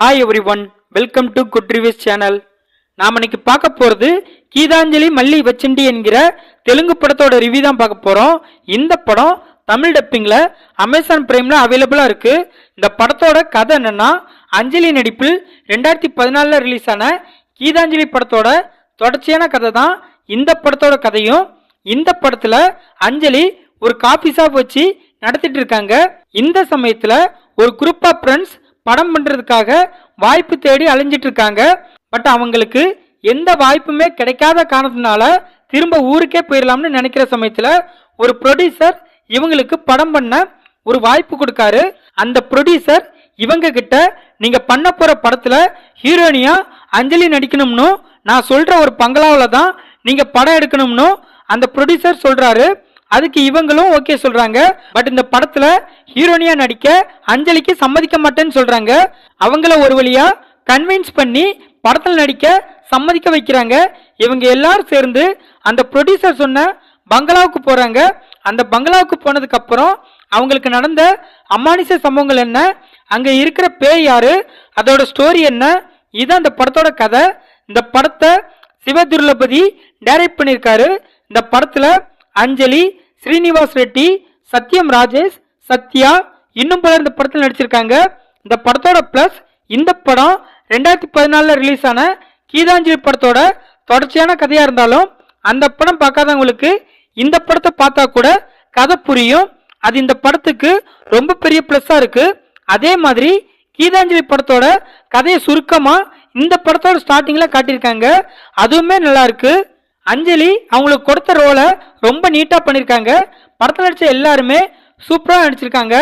Hi everyone welcome to good reviews channel நாம் இன்னைக்கு பார்க்க போகிறது கீதாஞ்சலி மல்லி வச்சண்டி என்கிற தெலுங்கு படத்தோட ரிவ்யூ தான் பார்க்க போகிறோம் இந்த படம் தமிழ் டப்பிங்கில் அமேசான் பிரைமில் அவைலபிளாக இருக்குது இந்த படத்தோட கதை என்னென்னா அஞ்சலி நடிப்பில் ரெண்டாயிரத்தி பதினாலில் ரிலீஸ் ஆன கீதாஞ்சலி படத்தோட தொடர்ச்சியான கதை தான் இந்த படத்தோட கதையும். இந்த படத்தில் அஞ்சலி ஒரு காஃபி ஷாப் வச்சு நடத்திட்டு இருக்காங்க. இந்த சமயத்தில் ஒரு குரூப் ஆஃப் ஃப்ரெண்ட்ஸ் படம் பண்ணுறதுக்காக வாய்ப்பு தேடி அலைஞ்சிட்டு இருக்காங்க பட் அவங்களுக்கு எந்த வாய்ப்புமே கிடைக்காத காரணத்தினால திரும்ப ஊருக்கே போயிடலாம்னு நினைக்கிற சமயத்தில் ஒரு ப்ரொடியூசர் இவங்களுக்கு படம் பண்ண ஒரு வாய்ப்பு கொடுக்காரு. அந்த ப்ரொடியூசர் இவங்க கிட்ட நீங்கள் பண்ண போகிற படத்தில் ஹீரோனியா அஞ்சலி நடிக்கணும்னு நான் சொல்கிற ஒரு பங்களாவில் தான் நீங்கள் படம் எடுக்கணும்னு அந்த ப்ரொடியூசர் சொல்கிறாரு அதுக்கு இவங்களும் ஓகே சொல்றாங்க. பட் இந்த படத்துல ஹீரோனியா நடிக்க அஞ்சலிக்கு சம்மதிக்க மாட்டேன்னு சொல்றாங்க. அவங்கள ஒரு வழியா கன்வின்ஸ் பண்ணி படத்தில் நடிக்க சம்மதிக்க வைக்கிறாங்க. இவங்க எல்லாரும் சேர்ந்து அந்த ப்ரொடியூசர் சொன்ன பங்களாவுக்கு போறாங்க. அந்த பங்களாவுக்கு போனதுக்கு அப்புறம் அவங்களுக்கு நடந்த அமானுஷ சம்பவங்கள் என்ன? அங்க இருக்கிற பேய் யாரு? அதோட ஸ்டோரி என்ன? இது அந்த படத்தோட கதை. இந்த படத்தை சிவதுர்லபதி டைரக்ட் பண்ணியிருக்காரு. இந்த படத்துல அஞ்சலி ஸ்ரீனிவாஸ் ரெட்டி சத்யம் ராஜேஷ் சத்யா இன்னும் பலர் இந்த படத்தில் நடிச்சிருக்காங்க. இந்த படத்தோட ப்ளஸ் இந்த படம் ரெண்டாயிரத்தி பதினாலில் ரிலீஸ் ஆன கீதாஞ்சலி படத்தோட தொடர்ச்சியான கதையாக இருந்தாலும் அந்த படம் பார்க்காதவங்களுக்கு இந்த படத்தை பார்த்தா கூட கதை புரியும். அது இந்த படத்துக்கு ரொம்ப பெரிய ப்ளஸ்ஸாக இருக்குது அதே மாதிரி கீதாஞ்சலி படத்தோட கதையை சுருக்கமாக இந்த படத்தோட ஸ்டார்டிங்கில் காட்டியிருக்காங்க. அதுவுமே நல்லாயிருக்கு அஞ்சலி அவங்களுக்கு கொடுத்த ரோலை ரொம்ப நீட்டாக பண்ணியிருக்காங்க படத்தில் நடித்த எல்லாருமே சூப்பராக நடிச்சிருக்காங்க.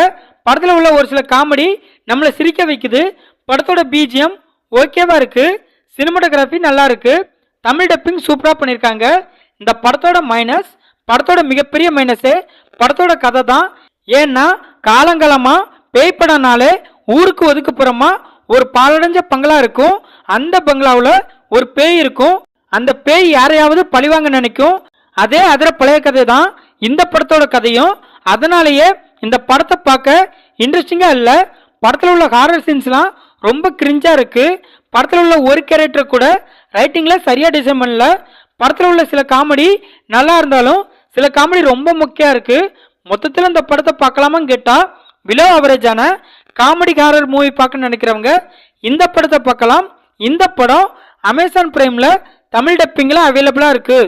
படத்தில் உள்ள ஒரு சில காமெடி நம்மளை சிரிக்க வைக்குது. படத்தோட பிஜிஎம் ஓகேவாக இருக்குது சினிமாட்டோகிராஃபி நல்லா இருக்குது தமிழ் டப்பிங் சூப்பராக பண்ணியிருக்காங்க இந்த படத்தோட மைனஸ் படத்தோட மிகப்பெரிய மைனஸே படத்தோட கதை தான். ஏன்னா காலங்காலமாக பேய் படம்னாலே ஊருக்கு ஒதுக்குப்புறமா ஒரு பாலடைஞ்ச பங்களா இருக்கும். அந்த பங்களாவில் ஒரு பேய் இருக்கும். அந்த பேய் யாரையாவது பழிவாங்க நினைக்கும். அதே அதிர பழைய கதை தான் இந்த படத்தோட கதையும் அதனாலேயே இந்த படத்தை பார்க்க இன்ட்ரெஸ்டிங்காக இல்லை. படத்தில் உள்ள ஹாரர் சீன்ஸ்லாம் ரொம்ப கிரிஞ்சாக இருக்குது படத்தில் உள்ள ஒரு கேரக்டர் கூட ரைட்டிங்கில் சரியாக டிசைன் பண்ணல. படத்தில் உள்ள சில காமெடி நல்லா இருந்தாலும் சில காமெடி ரொம்ப முக்கியம் இருக்குது மொத்தத்தில் இந்த படத்தை பார்க்கலாமான்னு கேட்டால் பிலோ அவரேஜான காமெடி ஹாரர் மூவி பார்க்க நினைக்கிறவங்க இந்த படத்தை பார்க்கலாம். இந்த படம் அமேசான் பிரைமில் தமிழ் டப்பிங்கில் அவைலபிளாக இருக்குது